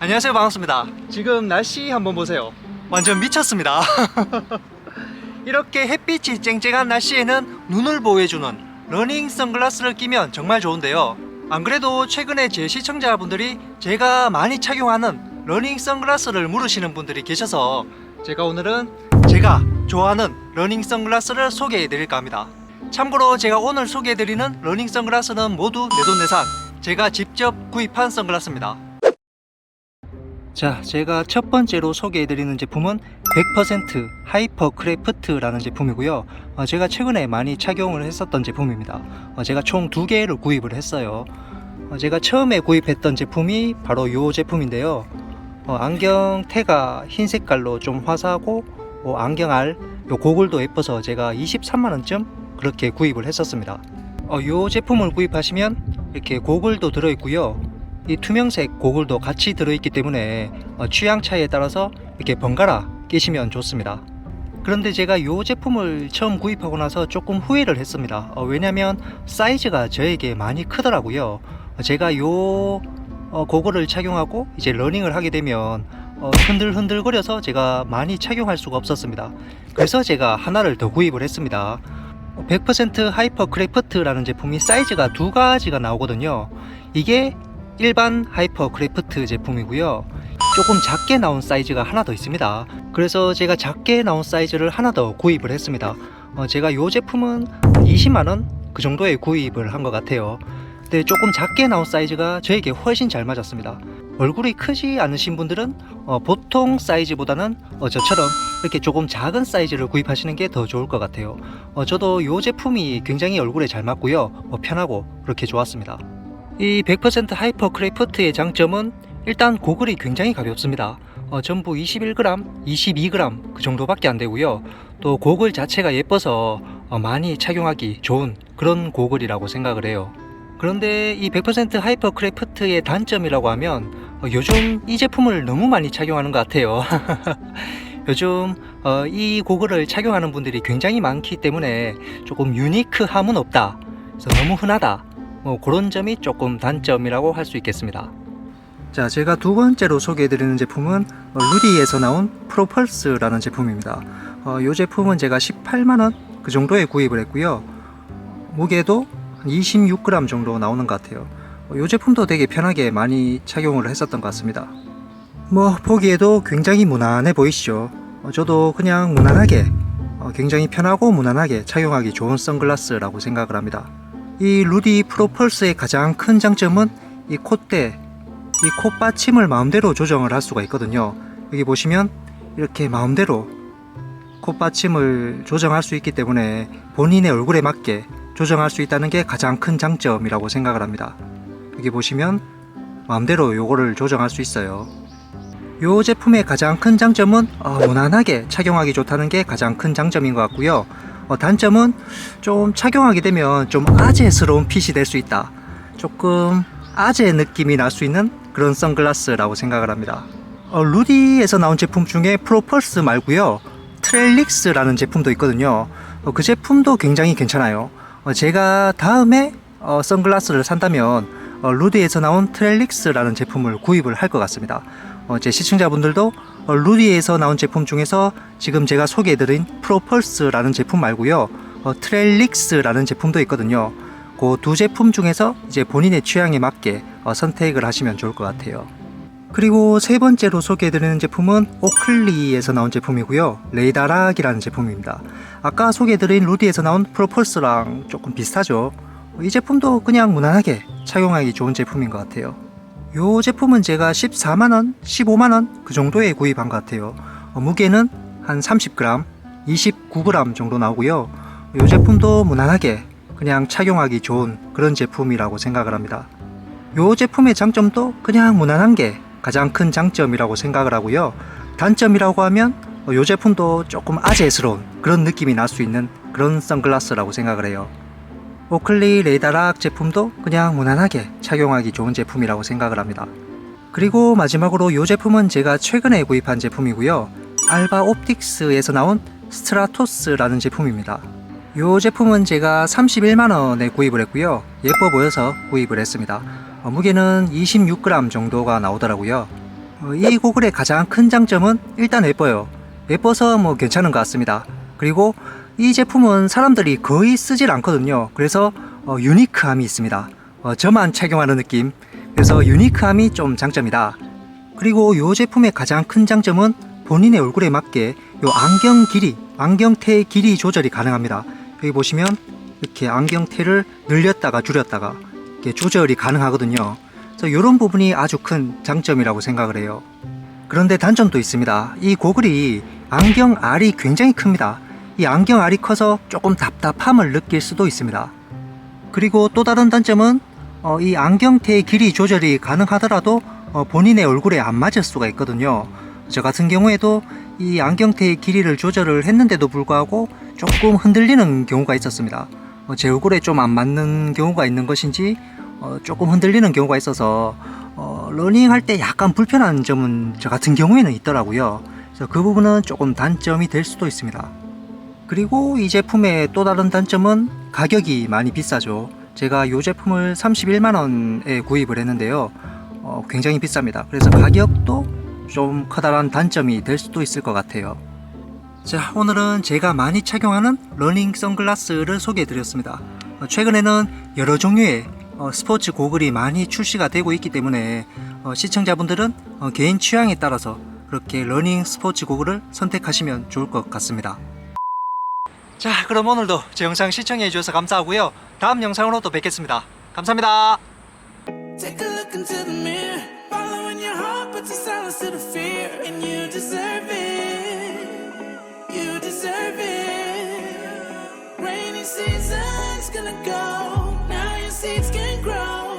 안녕하세요 반갑습니다. 지금 날씨 한번 보세요. 완전 미쳤습니다. 이렇게 햇빛이 쨍쨍한 날씨에는 눈을 보호해주는 러닝 선글라스를 끼면 정말 좋은데요. 안 그래도 최근에 제 시청자분들이 제가 많이 착용하는 러닝 선글라스를 물으시는 분들이 계셔서 제가 오늘은 제가 좋아하는 러닝 선글라스를 소개해 드릴까 합니다. 참고로 제가 오늘 소개해 드리는 러닝 선글라스는 모두 내돈내산 제가 직접 구입한 선글라스입니다 자, 제가 첫 번째로 소개해드리는 제품은 100% 하이퍼 크래프트라는 제품이고요. 어, 제가 최근에 많이 착용을 했었던 제품입니다. 어, 제가 총 두 개를 구입을 했어요. 어, 제가 처음에 구입했던 제품이 바로 이 제품인데요. 어, 안경 테가 흰 색깔로 좀 화사하고 어, 안경 알 요 고글도 예뻐서 제가 23만원쯤 그렇게 구입을 했었습니다. 어, 이 제품을 구입하시면 이렇게 고글도 들어있고요. 이 투명색 고글도 같이 들어있기 때문에 어, 취향 차이에 따라서 이렇게 번갈아 끼시면 좋습니다. 그런데 제가 이 제품을 처음 구입하고 나서 조금 후회를 했습니다. 어, 왜냐면 사이즈가 저에게 많이 크더라고요. 어, 제가 이 고글을 착용하고 이제 러닝을 하게 되면 어, 흔들흔들거려서 제가 많이 착용할 수가 없었습니다. 그래서 제가 하나를 더 구입을 했습니다. 100% 하이퍼 크래프트라는 제품이 사이즈가 두 가지가 나오거든요. 이게 일반 하이퍼 크래프트 제품이고요. 조금 작게 나온 사이즈가 하나 더 있습니다. 그래서 제가 작게 나온 사이즈를 하나 더 구입을 했습니다. 어, 제가 이 제품은 20만원 그 정도에 구입을 한 것 같아요. 근데 조금 작게 나온 사이즈가 저에게 훨씬 잘 맞았습니다. 얼굴이 크지 않으신 분들은 어, 보통 사이즈보다는 어, 저처럼 이렇게 조금 작은 사이즈를 구입하시는 게 더 좋을 것 같아요. 어, 저도 이 제품이 굉장히 얼굴에 잘 맞고요. 어, 편하고 그렇게 좋았습니다. 이 100% 하이퍼 크래프트의 장점은 일단 고글이 굉장히 가볍습니다. 어, 전부 21g, 22g 그 정도밖에 안 되고요. 또 고글 자체가 예뻐서 어, 많이 착용하기 좋은 그런 고글이라고 생각을 해요. 그런데 이 100% 하이퍼 크래프트의 단점이라고 하면 어, 요즘 이 제품을 너무 많이 착용하는 것 같아요. 요즘 어, 이 고글을 착용하는 분들이 굉장히 많기 때문에 조금 유니크함은 없다. 그래서 너무 흔하다. 뭐 그런 점이 조금 단점이라고 할 수 있겠습니다. 자, 제가 두 번째로 소개해드리는 제품은 어, 루디에서 나온 프로펄스라는 제품입니다. 어, 이 제품은 제가 18만원 그 정도에 구입을 했고요. 무게도 26g 정도 나오는 것 같아요. 어, 이 제품도 되게 편하게 많이 착용을 했었던 것 같습니다. 뭐 보기에도 굉장히 무난해 보이시죠? 어, 저도 그냥 무난하게 어, 굉장히 편하고 무난하게 착용하기 좋은 선글라스라고 생각을 합니다. 이 루디 프로펄스의 가장 큰 장점은 이 콧대, 이 콧받침을 마음대로 조정을 할 수가 있거든요. 여기 보시면 이렇게 마음대로 콧받침을 조정할 수 있기 때문에 본인의 얼굴에 맞게 조정할 수 있다는 게 가장 큰 장점이라고 생각을 합니다. 여기 보시면 마음대로 요거를 조정할 수 있어요. 요 제품의 가장 큰 장점은 어, 무난하게 착용하기 좋다는 게 가장 큰 장점인 것 같고요. 어, 단점은 좀 착용하게 되면 좀 아재스러운 핏이 될 수 있다. 조금 아재 느낌이 날 수 있는 그런 선글라스라고 생각을 합니다. 어, 루디에서 나온 제품 중에 프로펄스 말고요. 트렐릭스라는 제품도 있거든요. 어, 그 제품도 굉장히 괜찮아요. 어, 제가 다음에 어, 선글라스를 산다면 어, 루디에서 나온 트렐릭스라는 제품을 구입을 할 것 같습니다. 어, 제 시청자분들도 어, 루디에서 나온 제품 중에서 지금 제가 소개해드린 프로펄스라는 제품 말고요. 어, 트렐릭스라는 제품도 있거든요. 그 두 제품 중에서 이제 본인의 취향에 맞게 어, 선택을 하시면 좋을 것 같아요. 그리고 세 번째로 소개해드리는 제품은 오클리에서 나온 제품이고요. 레이다락이라는 제품입니다. 아까 소개해드린 루디에서 나온 프로펄스랑 조금 비슷하죠. 이 제품도 그냥 무난하게 착용하기 좋은 제품인 것 같아요. 이 제품은 제가 14만원, 15만원 그 정도에 구입한 것 같아요. 어, 무게는 한 30g, 29g 정도 나오고요. 이 제품도 무난하게 그냥 착용하기 좋은 그런 제품이라고 생각을 합니다. 이 제품의 장점도 그냥 무난한 게 가장 큰 장점이라고 생각을 하고요. 단점이라고 하면 이 제품도 조금 아재스러운 그런 느낌이 날 수 있는 그런 선글라스라고 생각을 해요. 오클리 레이다락 제품도 그냥 무난하게 착용하기 좋은 제품이라고 생각을 합니다. 그리고 마지막으로 이 제품은 제가 최근에 구입한 제품이고요. 알바 옵틱스에서 나온 스트라토스라는 제품입니다. 이 제품은 제가 31만원에 구입을 했고요. 예뻐 보여서 구입을 했습니다. 어, 무게는 26g 정도가 나오더라고요. 어, 이 고글의 가장 큰 장점은 일단 예뻐요. 예뻐서 뭐 괜찮은 것 같습니다. 그리고 이 제품은 사람들이 거의 쓰질 않거든요. 그래서 어, 유니크함이 있습니다. 어, 저만 착용하는 느낌. 그래서 유니크함이 좀 장점이다. 그리고 이 제품의 가장 큰 장점은 본인의 얼굴에 맞게 요 안경 길이, 안경테의 길이 조절이 가능합니다. 여기 보시면 이렇게 안경테를 늘렸다가 줄였다가 이렇게 조절이 가능하거든요. 그래서 이런 부분이 아주 큰 장점이라고 생각을 해요. 그런데 단점도 있습니다. 이 고글이 안경 알이 굉장히 큽니다. 이 안경 알이 커서 조금 답답함을 느낄 수도 있습니다. 그리고 또 다른 단점은 어, 이 안경테의 길이 조절이 가능하더라도 어, 본인의 얼굴에 안 맞을 수가 있거든요. 저 같은 경우에도 이 안경테의 길이를 조절을 했는데도 불구하고 조금 흔들리는 경우가 있었습니다. 어, 제 얼굴에 좀 안 맞는 경우가 있는 것인지 어, 조금 흔들리는 경우가 있어서 어, 러닝 할 때 약간 불편한 점은 저 같은 경우에는 있더라고요. 그래서 그 부분은 조금 단점이 될 수도 있습니다. 그리고 이 제품의 또 다른 단점은 가격이 많이 비싸죠. 제가 이 제품을 31만원에 구입을 했는데요. 어, 굉장히 비쌉니다. 그래서 가격도 좀 커다란 단점이 될 수도 있을 것 같아요. 자, 오늘은 제가 많이 착용하는 러닝 선글라스를 소개해 드렸습니다. 어, 최근에는 여러 종류의 어, 스포츠 고글이 많이 출시가 되고 있기 때문에 어, 시청자분들은 어, 개인 취향에 따라서 그렇게 러닝 스포츠 고글을 선택하시면 좋을 것 같습니다. 자, 그럼 오늘도 제 영상 시청해 주셔서 감사하고요. 다음 영상으로 또 뵙겠습니다. 감사합니다. Take a look into the mirror. Following your heart puts a silence to the fear. And you deserve it. You deserve it. Rainy season's gonna go. Now your seeds can grow.